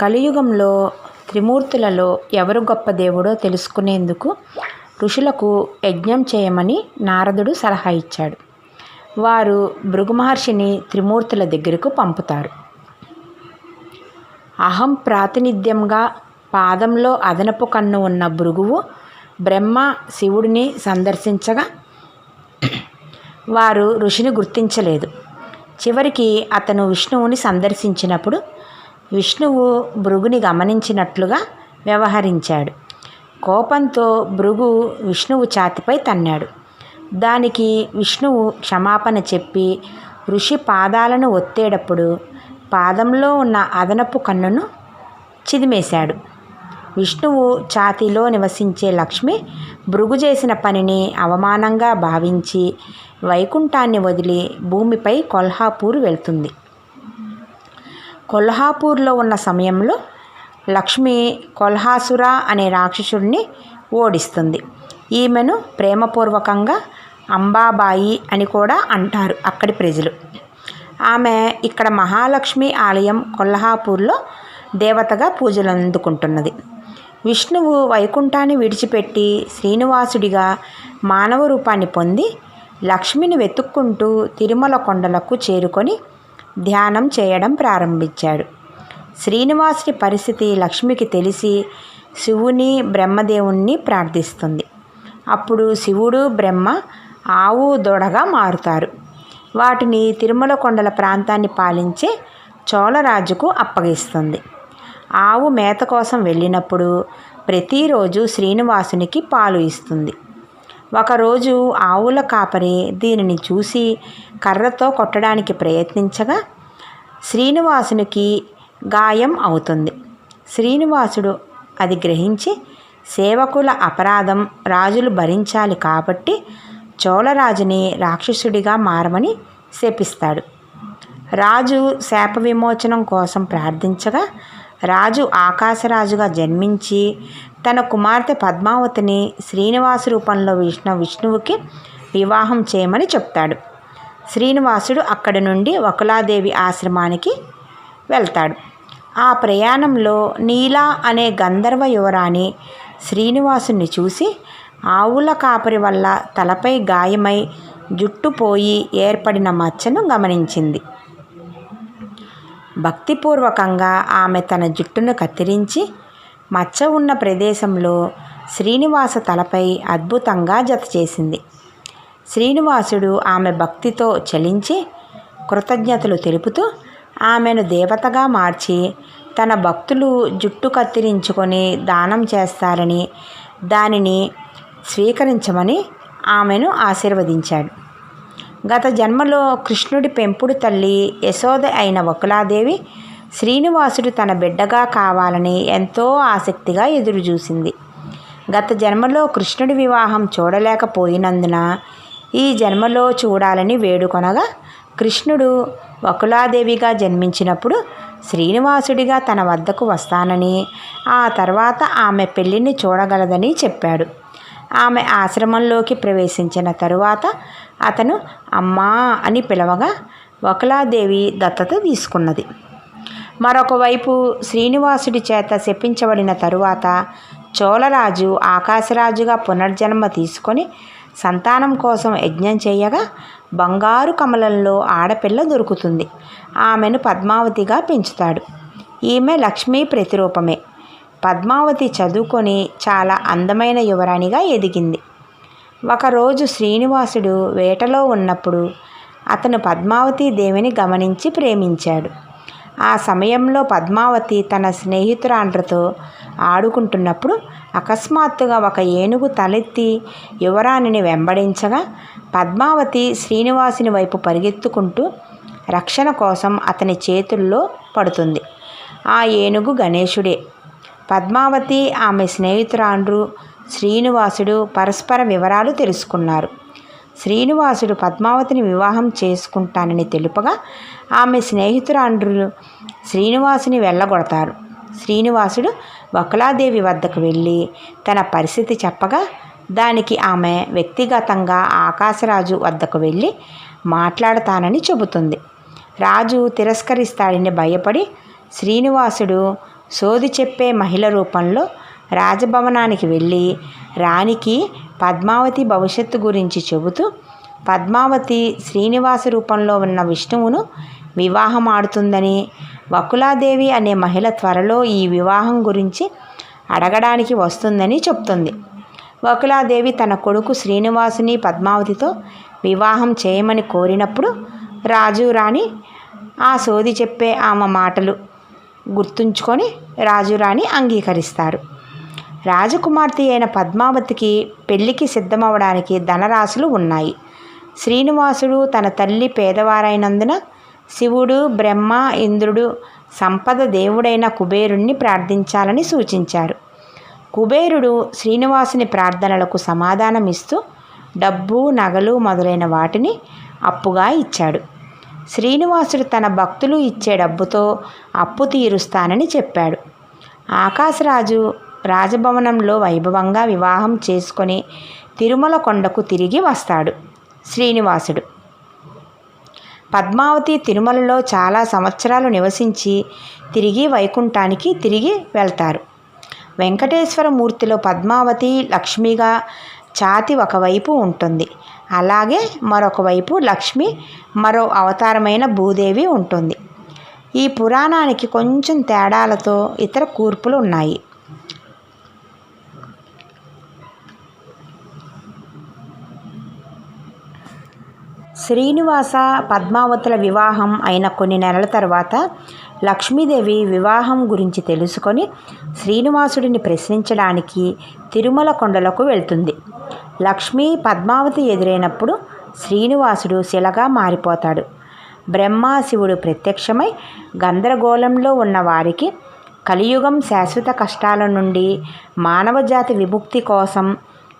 కలియుగంలో త్రిమూర్తులలో ఎవరు గొప్ప దేవుడో తెలుసుకునేందుకు ఋషులకు యజ్ఞం చేయమని నారదుడు సలహా ఇచ్చాడు. వారు భృగు మహర్షిని త్రిమూర్తుల దగ్గరకు పంపుతారు. అహం ప్రాతినిధ్యంగా పాదంలో అదనపు కన్ను ఉన్న భృగువు బ్రహ్మ శివుడిని సందర్శించగా వారు ఋషిని గుర్తించలేదు. చివరికి అతను విష్ణువుని సందర్శించినప్పుడు విష్ణువు భృగుని గమనించినట్లుగా వ్యవహరించాడు. కోపంతో భృగు విష్ణువు ఛాతిపై తన్నాడు. దానికి విష్ణువు క్షమాపణ చెప్పి ఋషి పాదాలను ఒత్తేటప్పుడు పాదంలో ఉన్న అదనపు కన్నును చిదిమేశాడు. విష్ణువు ఛాతిలో నివసించే లక్ష్మి భృగు చేసిన పనిని అవమానంగా భావించి వైకుంఠాన్ని వదిలి భూమిపై కొల్హాపూర్ వెళ్తుంది. కొల్హాపూర్లో ఉన్న సమయంలో లక్ష్మి కొల్హాసుర అనే రాక్షసుడిని ఓడిస్తుంది. ఈమెను ప్రేమపూర్వకంగా అంబాబాయి అని కూడా అంటారు అక్కడి ప్రజలు. ఆమె ఇక్కడ మహాలక్ష్మి ఆలయం కొల్హాపూర్లో దేవతగా పూజలు అందుకుంటున్నది. విష్ణువు వైకుంఠాన్ని విడిచిపెట్టి శ్రీనివాసుడిగా మానవ రూపాన్ని పొంది లక్ష్మిని వెతుక్కుంటూ తిరుమల కొండలకు చేరుకొని ధ్యానం చేయడం ప్రారంభించాడు. శ్రీనివాసుడి పరిస్థితి లక్ష్మికి తెలిసి శివుని బ్రహ్మదేవుణ్ణి ప్రార్థిస్తుంది. అప్పుడు శివుడు బ్రహ్మ ఆవు దొడగా మారుతారు. వాటిని తిరుమల కొండల ప్రాంతాన్ని పాలించే చోళరాజుకు అప్పగిస్తుంది. ఆవు మేత కోసం వెళ్ళినప్పుడు ప్రతిరోజు శ్రీనివాసునికి పాలు ఇస్తుంది. ఒకరోజు ఆవుల కాపరి దీనిని చూసి కర్రతో కొట్టడానికి ప్రయత్నించగా శ్రీనివాసునికి గాయం అవుతుంది. శ్రీనివాసుడు అది గ్రహించి సేవకుల అపరాధం రాజులు భరించాలి కాబట్టి చోళరాజుని రాక్షసుడిగా మారమని శపిస్తాడు. రాజు శాప విమోచనం కోసం ప్రార్థించగా రాజు ఆకాశరాజుగా జన్మించి తన కుమార్తె పద్మావతిని శ్రీనివాసు రూపంలో విష్ణు విష్ణువుకి వివాహం చేయమని చెప్తాడు. శ్రీనివాసుడు అక్కడి నుండి వకులాదేవి ఆశ్రమానికి వెళ్తాడు. ఆ ప్రయాణంలో నీలా అనే గంధర్వ యువరాణి శ్రీనివాసుని చూసి ఆవుల కాపరి వల్ల తలపై గాయమై జుట్టుపోయి ఏర్పడిన మచ్చను గమనించింది. భక్తిపూర్వకంగా ఆమె తన జుట్టును కత్తిరించి మచ్చ ఉన్న ప్రదేశంలో శ్రీనివాస తలపై అద్భుతంగా జత చేసింది. శ్రీనివాసుడు ఆమె భక్తితో చలించి కృతజ్ఞతలు తెలుపుతూ ఆమెను దేవతగా మార్చి తన భక్తులు జుట్టు కత్తిరించుకొని దానం చేస్తారని దానిని స్వీకరించమని ఆమెను ఆశీర్వదించాడు. గత జన్మలో కృష్ణుడి పెంపుడు తల్లి యశోద అయిన వకులాదేవి శ్రీనివాసుడు తన బిడ్డగా కావాలని ఎంతో ఆసక్తిగా ఎదురుచూసింది. గత జన్మలో కృష్ణుడి వివాహం చూడలేకపోయినందున ఈ జన్మలో చూడాలని వేడుకొనగా కృష్ణుడు వకులాదేవిగా జన్మించినప్పుడు శ్రీనివాసుడిగా తన వద్దకు వస్తానని ఆ తర్వాత ఆమె పెళ్ళిని చూడగలదని చెప్పాడు. ఆమె ఆశ్రమంలోకి ప్రవేశించిన తరువాత అతను అమ్మా అని పిలవగా వకులాదేవి దత్తత తీసుకున్నది. మరొకవైపు శ్రీనివాసుడి చేత శపించబడిన తరువాత చోళరాజు ఆకాశరాజుగా పునర్జన్మ తీసుకొని సంతానం కోసం యజ్ఞం చేయగా బంగారు కమలంలో ఆడపిల్ల దొరుకుతుంది. ఆమెను పద్మావతిగా పెంచుతాడు. ఈమె లక్ష్మీ ప్రతిరూపమే. పద్మావతి చదువుకొని చాలా అందమైన యువరాణిగా ఎదిగింది. ఒకరోజు శ్రీనివాసుడు వేటలో ఉన్నప్పుడు అతను పద్మావతి దేవిని గమనించి ప్రేమించాడు. ఆ సమయంలో పద్మావతి తన స్నేహితురాండ్రతో ఆడుకుంటున్నప్పుడు అకస్మాత్తుగా ఒక ఏనుగు తలెత్తి యువరాణిని వెంబడించగా పద్మావతి శ్రీనివాసుని వైపు పరిగెత్తుకుంటూ రక్షణ కోసం అతని చేతుల్లో పడుతుంది. ఆ ఏనుగు గణేశుడే. పద్మావతి ఆమె స్నేహితురాండ్రు శ్రీనివాసుడు పరస్పర వివరాలు తెలుసుకున్నారు. శ్రీనివాసుడు పద్మావతిని వివాహం చేసుకుంటానని తెలుపగా ఆమె స్నేహితురాండ్రులు శ్రీనివాసుని వెళ్ళగొడతారు. శ్రీనివాసుడు వకులాదేవి వద్దకు వెళ్ళి తన పరిస్థితి చెప్పగా దానికి ఆమె వ్యక్తిగతంగా ఆకాశరాజు వద్దకు వెళ్ళి మాట్లాడతానని చెబుతుంది. రాజు తిరస్కరిస్తాడని భయపడి శ్రీనివాసుడు సోది చెప్పే మహిళ రూపంలో రాజభవనానికి వెళ్ళి రాణికి పద్మావతి భవిష్యత్తు గురించి చెబుతూ పద్మావతి శ్రీనివాస రూపంలో ఉన్న విష్ణువును వివాహం ఆడుతుందని వకులాదేవి అనే మహిళ త్వరలో ఈ వివాహం గురించి అడగడానికి వస్తుందని చెప్తుంది. వకులాదేవి తన కొడుకు శ్రీనివాసుని పద్మావతితో వివాహం చేయమని కోరినప్పుడు రాజు రాణి ఆ సోది చెప్పే ఆమె మాటలు గుర్తుంచుకొని రాజురాణి అంగీకరిస్తారు. రాజకుమార్తె అయిన పద్మావతికి పెళ్ళికి సిద్ధమవడానికి ధనరాశులు ఉన్నాయి. శ్రీనివాసుడు తన తల్లి పేదవారైనందున శివుడు బ్రహ్మ ఇంద్రుడు సంపద దేవుడైన కుబేరుణ్ణి ప్రార్థించాలని సూచించారు. కుబేరుడు శ్రీనివాసుని ప్రార్థనలకు సమాధానమిస్తూ డబ్బు నగలు మొదలైన వాటిని అప్పుగా ఇచ్చాడు. శ్రీనివాసుడు తన భక్తులు ఇచ్చే డబ్బుతో అప్పు తీరుస్తానని చెప్పాడు. ఆకాశరాజు రాజభవనంలో వైభవంగా వివాహం చేసుకొని తిరుమల కొండకు తిరిగి వస్తాడు శ్రీనివాసుడు. పద్మావతి తిరుమలలో చాలా సంవత్సరాలు నివసించి తిరిగి వైకుంఠానికి తిరిగి వెళ్తారు. వెంకటేశ్వర మూర్తిలో పద్మావతి లక్ష్మిగా ఛాతి ఒకవైపు ఉంటుంది. అలాగే మరొక వైపు లక్ష్మి మరో అవతారమైన భూదేవి ఉంటుంది. ఈ పురాణానికి కొంచెం తేడాలతో ఇతర కూర్పులు ఉన్నాయి. శ్రీనివాస పద్మావతుల వివాహం అయిన కొన్ని నెలల తర్వాత లక్ష్మీదేవి వివాహం గురించి తెలుసుకొని శ్రీనివాసుడిని ప్రశ్నించడానికి తిరుమల కొండలకు వెళ్తుంది. లక్ష్మీ పద్మావతి ఎదురైనప్పుడు శ్రీనివాసుడు శిలగా మారిపోతాడు. బ్రహ్మ శివుడు ప్రత్యక్షమై గందరగోళంలో ఉన్న వారికి కలియుగం శాశ్వత కష్టాల నుండి మానవజాతి విముక్తి కోసం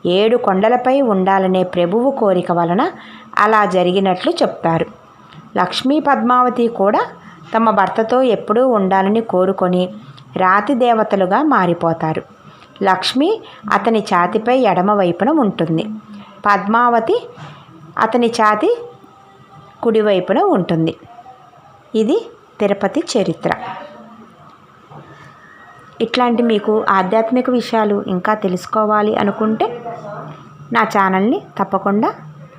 ఏడు కొండలపై ఉండాలనే ప్రభువు కోరిక వలన అలా జరిగినట్లు చెప్తారు. లక్ష్మీ పద్మావతి కూడా తమ భర్తతో ఎప్పుడూ ఉండాలని కోరుకొని రాతి దేవతలుగా మారిపోతారు. లక్ష్మి అతని ఛాతిపై ఎడమవైపున ఉంటుంది. పద్మావతి అతని ఛాతి కుడివైపున ఉంటుంది. ఇది తిరుపతి చరిత్ర. ఇట్లాంటి మీకు ఆధ్యాత్మిక విషయాలు ఇంకా తెలుసుకోవాలి అనుకుంటే నా ఛానల్ని తప్పకుండా